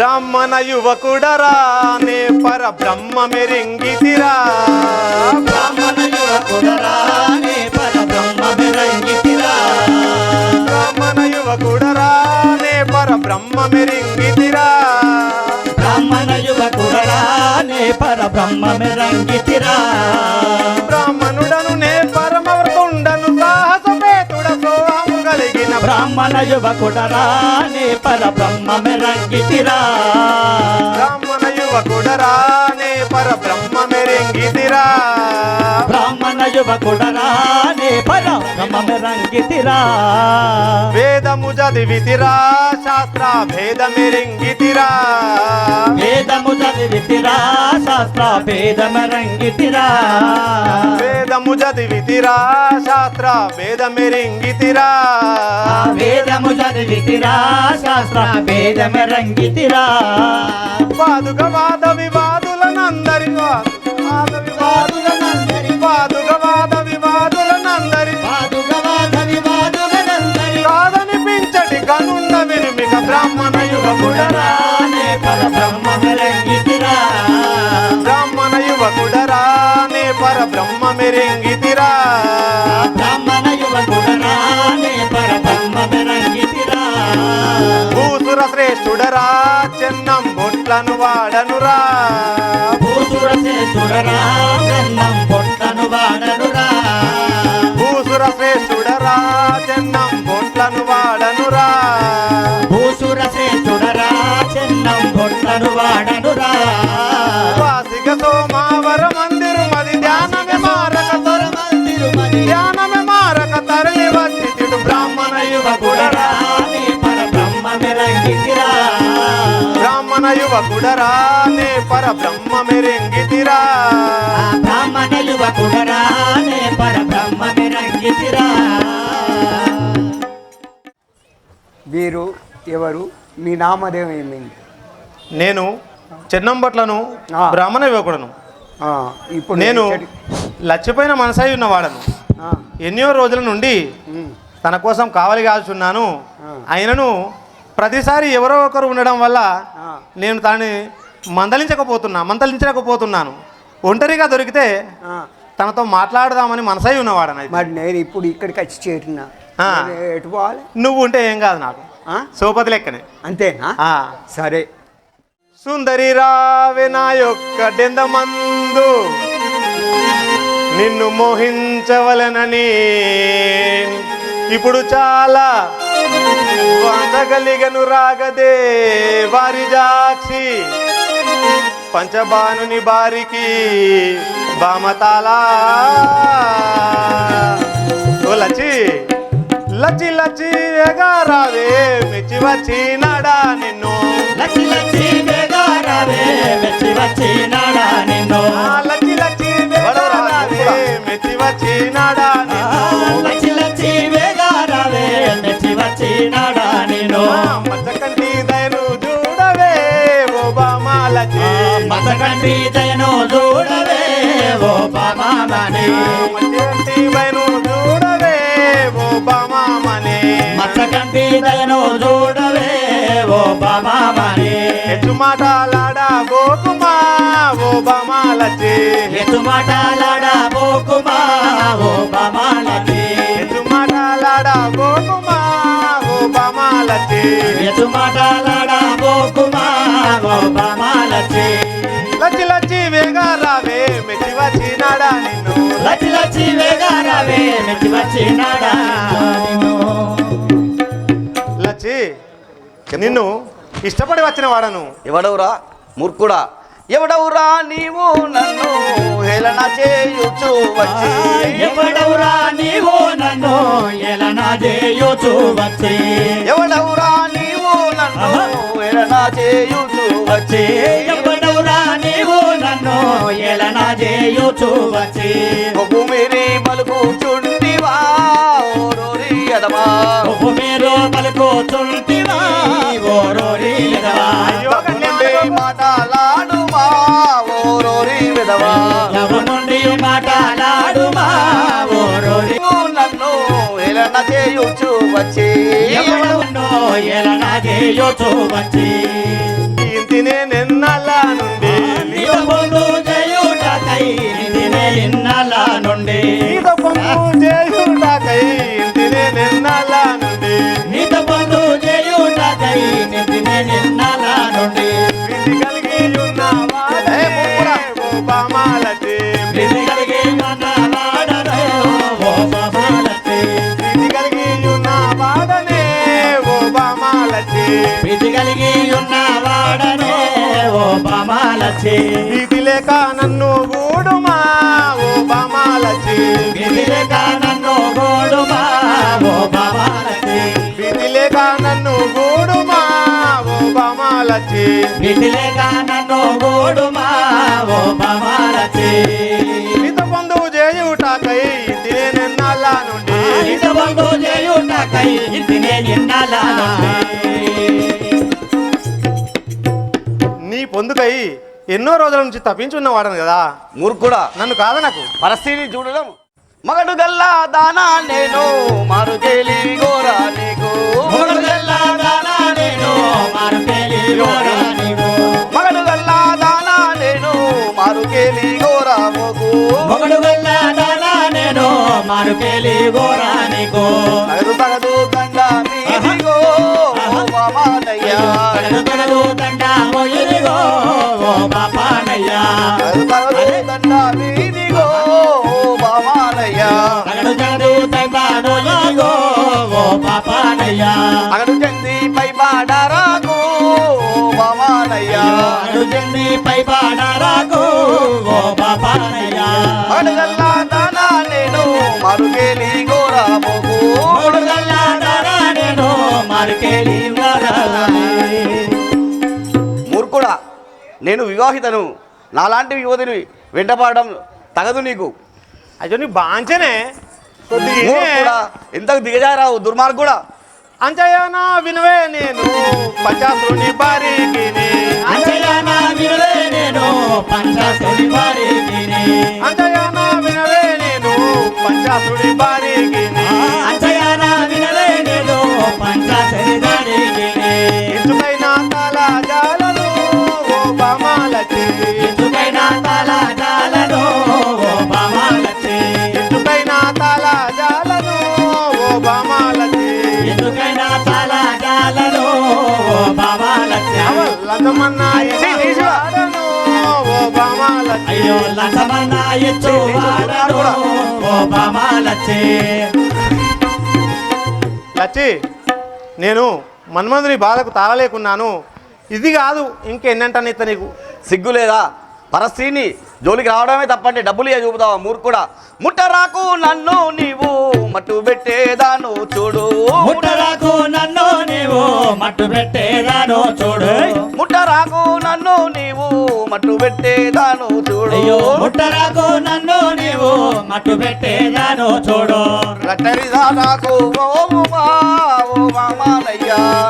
బ్రాహ్మణ యువకుడరా నే పర బ్రహ్మ మెరింగితిరా బ్రాహ్మణ యువకుడరా నే పరబ్రహ్మ మెరంగితిరా బ్రాహ్మణ యువకుడరా నే పర బ్రహ్మ మెరింగితిరా బ్రాహ్మణ యువకుడరా నే పరబ్రహ్మ మెరంగితిరా బ్రాహ్మణుడను బ్రాహ్మణ యువకుడరా నే పరబ్రహ్మ మెరంగితిరా బ్రాహ్మణ యువకుడరా నే పర బ్రహ్మ మెరింగితిరా బ్రాహ్మణ యువకుడరా నే పరబ్రహ్మ మెరంగితిరా వేదము చదివితిరా శాస్త్ర భేద మెరింగితిరా వేదము చదివితిరా శాస్త్ర భేద మెరంగితిరా వేదము చదివితిరా శాస్త్ర భేద మెరింగితిరా వేదము చదివితిరా శాస్త్ర భేద మెరంగితిరా పాదుక వాద. వివాదులనందరి వాద వివాదులనందరి చెన్నం బొట్లను వాడనురా. భూసుర శేషుడరా బ్రాహ్మణ యువకుడరా నే పర బ్రహ్మ మెరింగితిరా బ్రాహ్మణ యువకుడరా నే పరబ్రహ్మ మెరంగితిరా వీరు ఎవరు? మీ నామధేయం ఏమైంది? నేను చెన్నంబట్లను. బ్రాహ్మణ యువకుడను. ఆ, ఇప్పుడు నేను లచ్చిపోయిన మనసై ఉన్నవాడను. ఆ, ఎన్నో రోజుల నుండి తన కోసం కావలి కాల్చున్నాను ఆ. ప్రతిసారి ఎవరో ఒకరు ఉండడం వల్ల నేను తనని మందలించకపోతున్నా మందలించకపోతున్నాను ఒంటరిగా దొరికితే. తనతో మాట్లాడదామని మనసై ఉన్నవాడను. మరి నేను ఇప్పుడు ఇక్కడికి వచ్చి చేరిన. ఎటు పోవాలి? నువ్వు ఉంటే ఏం కాదు నాకు? సోపతి లెక్కనే. అంతేనా. సరే. సుందరి రావే నా యొక్క డెందమందు. నిన్ను మోహించవలనని. ఇప్పుడు చాలా వంచగలిగను రాగదే వారి జాక్షి. పంచబానుని బారికి బామతాలా ఓ లచ్చి లచ్చి లచ్చి ఎగారావే మెచ్చి వచ్చినాడా నిన్ను. లచ్చి లచ్చి వేగారావే మెచ్చి వచ్చి నాడా నిన్ను. మెచ్చి వచ్చినాడా లచ్చి లచ్చి వేగారావే మెచ్చి వచ్చి నాడా నిన్ను మచ్చకంటి దయను చూడవే ఓ బామాలచి మతకంటి దయను చూడవే ఓ బామామని మచ్చకంటి దయను చూడవే ఓ బామామని మతకంటి దయను చూడవే ఓ బామామని హెచ్చు మాటలాడా గోకుమా ఓ బామాలచి ఎత్తు మాటలాడా పోకుమా ఓ బామాలని హెచ్చు మాటలాడా గోకుమా ఓ బామాలచి ఎత్తు మాటలాడా పోకుమా ఓ బామాలచి లచ్చి లచ్చి వేగా రావే మెచ్చి వచ్చినాడా నిన్ను. లచ్చి లచ్చి వేగారావే మెచ్చి వచ్చి నాడా నిన్ను. నిన్ను ఇష్టపడి వచ్చిన వాడను. ఎవడవురా? మూర్ఖుడా? ఎవడవురా నీవు? నన్ను హేళన చేయుచు వచ్చి. ఎవడవురా నీవు? నన్ను ఎలనా చేయొచ్చు వచ్చి. ఎవడవురా నీవు? నన్ను హేళన చేయుచు వచ్చి. ఎవడవురా నీవు? నన్ను ఎలనా చేయొచ్చు వచ్చి. కొవ్వు మీరి పలుకుచుంటివా ఓరోరి ఎదమా నువ్వు మీరు పలుకోచుంటివా ఓరోరి విధవా. ఎవరి నుండి మాటలాడుమా. ఓరోరి నీవు నన్ను హేళన చేయుచు వచ్చి. ఎవడున్నో ఎలనా చేయొచ్చు వచ్చి. ఈ నేనెన్నల విధి లేక నన్ను గూడుమా ఓ బామాలతి విధి లేక నన్ను గోడుమా ఓ బామాలచి విధి లేక నన్ను గూడుమా ఓ బామాలతి విధి లేక నన్ను గోడుమా ఓ బామాలచి నీతో పొందువు చేయుటకై నిన్నల నుండి. ఇంత బంధు చేయుటకై ఇంటినే ఇన్నాల నీ పొందుకై ఎన్నో రోజుల నుంచి తప్పించున్న వాడను కదా? మూర్ఖుడా. నన్ను కాదు నాకు. పరిస్థితిని చూడడం. మగడు గల్లా దానా నేను మారు గోరా నీకు. మొగడు గల్లా దానా నేను మారుపేలి గోరా నీవు మగడు గల్లా దానా నేను మారు గోరా మొగడు గల్లా దానా నేను మారుపేలి గోరా నీకు. తగదు తగదు దండ మీదిగో తగదు తగదు దండ బాపానయ్యా తగదు తగదు దండ మీదిగో ఓ మామయ్యా తగడు తగదు దండ మొయ్యిరిగో ఓ బాపానయ్యా అగడు చెంది పై పాడరాకు ఓ మామయ్యా అడు చెంది పై పాడరాకు ఓ బాపానయ్యా మగడు గల్లా దానా నేను మారు కేలి గోరా మోకు మొగడు గల్లా దానా నేను మారుపేలి గోరా మూర్ఖుడా నేను వివాహితను. నాలాంటి యువతిని వెంటపడడం తగదు నీకు. అయ్యో నీ బాంచనే. మూర్ఖుడా ఎంతకు దిగజారావు దుర్మార్గుడా అంచయనా వినవే నేను పచాసుని బారీకిని. అంచయానా వినలే నేను పంచాసుని వారికిని అంచయనా వినవే నేను పంచాసుడి బారీకిని. అంచయానా వినలే నేను పంచాసుని వాడను లచ్చి నేను మన్మందుని బాధకు తాళలేకున్నాను. ఇది కాదు ఇంకెన్నంటాను ఇత్త నీకు. సిగ్గు లేదా పరస్త్రీని జోలికి రావడమే తప్పంటే డబ్బులు చూపుతావా మూర్ఖుడా? ముట్టరాకు నన్ను నీవు మట్టు పెట్టేదాను చూడు. ముట్టరాకు నన్ను నీవు మట్టు పెట్టేదాను చూడు. ముట్టరాకు నన్ను నీవు మట్టు పెట్టేదాను చూడు. ముట్టరాకు నన్ను నీవు మట్టు పెట్టేదాను చూడు. రట్టడిదా నాకు ఓ మామయ్యా కట్టడి రామును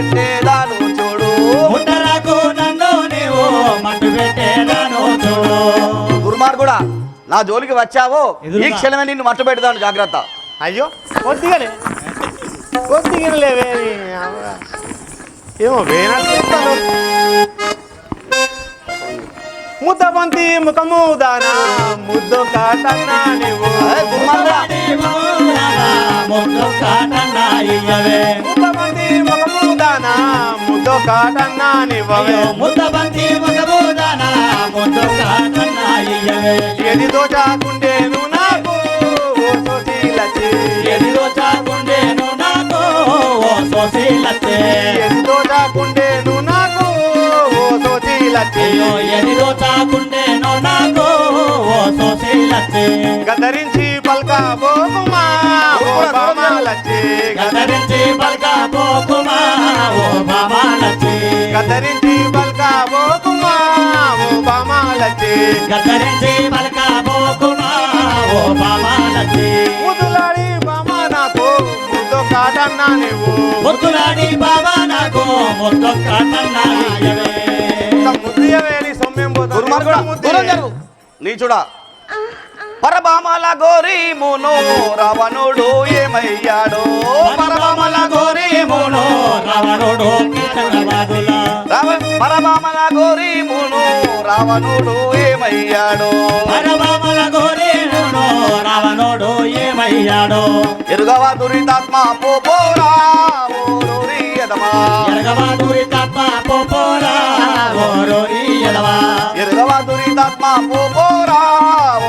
పెట్టేదాను చూడు. ముట్టరాకు నన్ను నీవు మట్టు పెట్టేదాను చూడు. దుర్మార్గుడా నా జోలికి వచ్చావో. ఈ క్షణమే నిన్ను మట్టు పెడతాను జాగ్రత్త. అయ్యో కొద్దిగానే. కొద్దిగా లేవే ఏమో వేనట్టు చెప్తాను ముద్దబంతి ముఖము దానా ముద్దు కాటన్నా నీవు. ముద్దు కాటన్నా ఇయ్యవే ముద్దబంతి ముఖము దానా ముద్దు కాటన్నా నీవవే అయ్యో ముద్దబంతి మగబూదానా ముద్దు కాటన్నా ఇయ్యవే ఎది దోచాకుండేను నాకు ఓ సోసీలచి ఎదిగో చాకుండేను నాకు ఓ సోసీలచ్చే ఎది దోచాకుండేను నాకు ఓ సోసీలచి అయ్యో ఎదిగో చాకుండేను నాకు ఓ సోసీలచ్చే గదరించి పల్క బోకుమా గదరించి ఓ బామాలచ్చి గదరించి పల్క బోకుమా ఓ బామాలచి గదరించి బల్క పోకుమా ఓ బామాలచ్చి ముదుల కన్నా నువ్వు ముద్దులాడి బాబా నాకు ముద్దొక్క కన్నాయవే ముద్దియవేలి సొమ్మెం దుర్మార్గుడా, దూరం జరుగు నీచుడా పరబామల గోరీమును రావణుడు ఏమయ్యాడు. పరబామల గోరేమోనో రావణుడు పరబామల గోరీమును రావణుడు ఏమయ్యాడు? పరమామల గోరేమోనో రావణుడు ఏమయ్యాడో? ఎరుగవ దురితాత్మ పోపోరా ఓరూరి ఎదమా ఎరగవా దూరి తప్ప పోపోరా ఓరోరి ఎదవా ఎరుగవ దురితాత్మ పోపోరా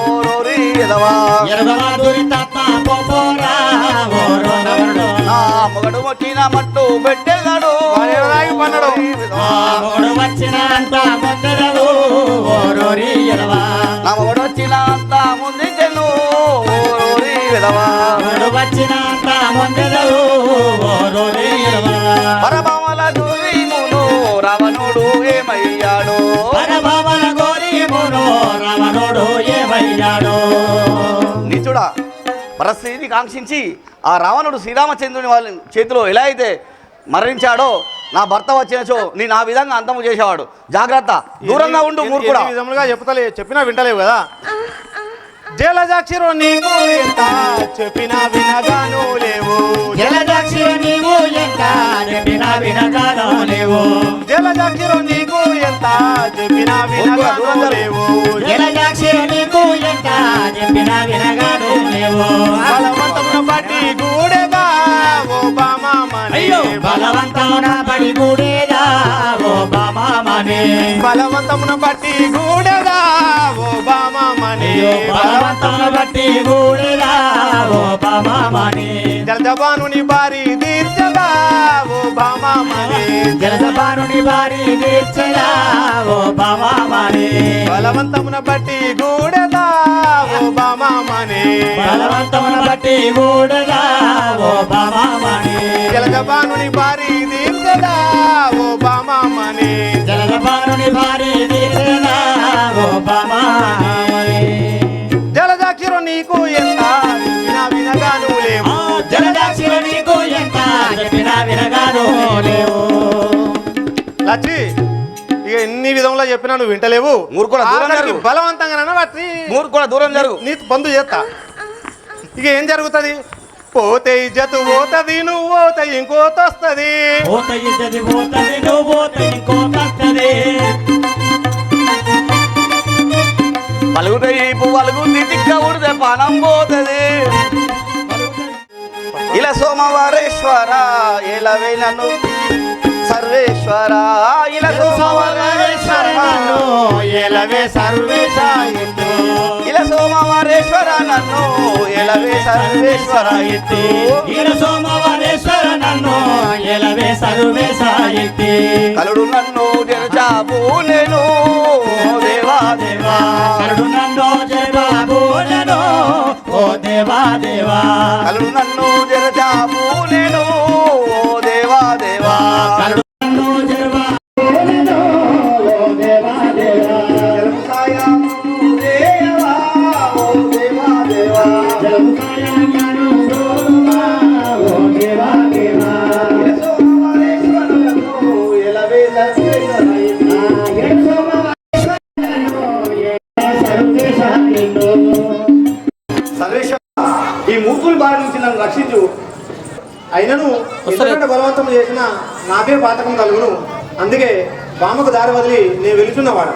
ఓరూరి ఎదమా ఎరగవా దూరి తప్ప పోపోరా ఓరోనవరుడు నా మొగడు మొక్కిన మట్టు పెట్టెదడు మొగుడు వచ్చిన అంత ముందరవు ఓరోరి ఎదవా నా మొగడు వచ్చిన అంత ముందించెను ఓరూరి ఎదవా మొగుడు వచ్చిన అంత ముందరవు ఓరోరి ఎదవా పరమామల దురిమును రావణుడు ఏమయ్యాడు. పరమామల గోరేమోనో రావణుడు ఏమయ్యాడో. నీచుడా పరస్థితిని కాంక్షించి ఆ రావణుడు శ్రీరామచంద్రుని వాళ్ళ చేతిలో ఎలా అయితే మరణించాడో నా భర్త వచ్చినచో నేను ఆ విధంగా అంతము చేసేవాడు. జాగ్రత్త. దూరంగా ఉండు మూర్ఖుడా. విధములుగా చెప్తలే చెప్పినా వింటలేవు కదా? జలజాక్షిరో నీకు ఎంత చెప్పినా వినగాను లేవు. జలదాక్షి నీవు ఎంత చెప్పినా వినగానో లేవు. జలజాక్షిరో నీకు ఎంత చెప్పినా వినగాను లేవు. జలదాక్షి నీకు ఎంత చెప్పినా వినగానో లేవు. పడి కూడేదా ఓ బామామని బలవంతమున బట్టి గూడెగా ఓ బామామని బలవంతమున బట్టి కూడేదా ఓ బామామని జలజబానుని బారి దీర్చగా ఓ బామామని జలసపానుని బారి తీర్చదా ఓ బామామని బలవంతమున బట్టి బామామని బలవంతమున బట్టి కూడదా ఓ బామామని జలజబానుని బారి దీర్చగా ఓ జలసపానుని బారి తీర్చదా ఓ బామామని జలజాక్షిరో నీకు ఎంత వినా వినగాను లేవు. ఆ జలదాక్షిణ నీకు ఎంత చెప్పినా వినగాను లేవు. లచ్చి ఎన్ని విధంలో చెప్పినా నువ్వు వింటలేవు. దూరం జరుగు. బలవంతంగా దూరం జరుగు. నీ బంధు చేస్తా. ఇక ఏం జరుగుతుంది? పోతే ఇజ్జతు పోతుంది నువ్వు పోతే ఇంకోత వస్తుంది పోత ఇద్దది పోతది నువ్వు పోత ఇంకో తత్తది పలుగుతాయి పువ్వులుగు తిక్క ఉడితే పానం పోతుంది. ఇలా సోమవారేశ్వర ఎలవే నన్ను. సర్వేశ్వర ఇలా సోమవారేశ్వర నన్ను ఎలవే సర్వేశ ఎత్తు. ఇలా సోమవారేశ్వర నన్ను ఎలవే సర్వేశ్వర సోమవారేశ్వర నన్ను ఎలవే సర్వేశ ఎత్తి. కలుడు నన్ను జరచాపు నేను దేవా దేవా. కరుడు నన్ను జయబాబు నన్ను ఓ దేవా దేవా. కలుడు నన్ను ఈ మూర్ఖుల బారి నుంచి నన్ను రక్షించు. అయినను ఎందుకంటే బలవంతం చేసిన నాకే పాతకం కలుగును. అందుకే బామకు దారి వదిలి నేను వెలుచున్నవాడు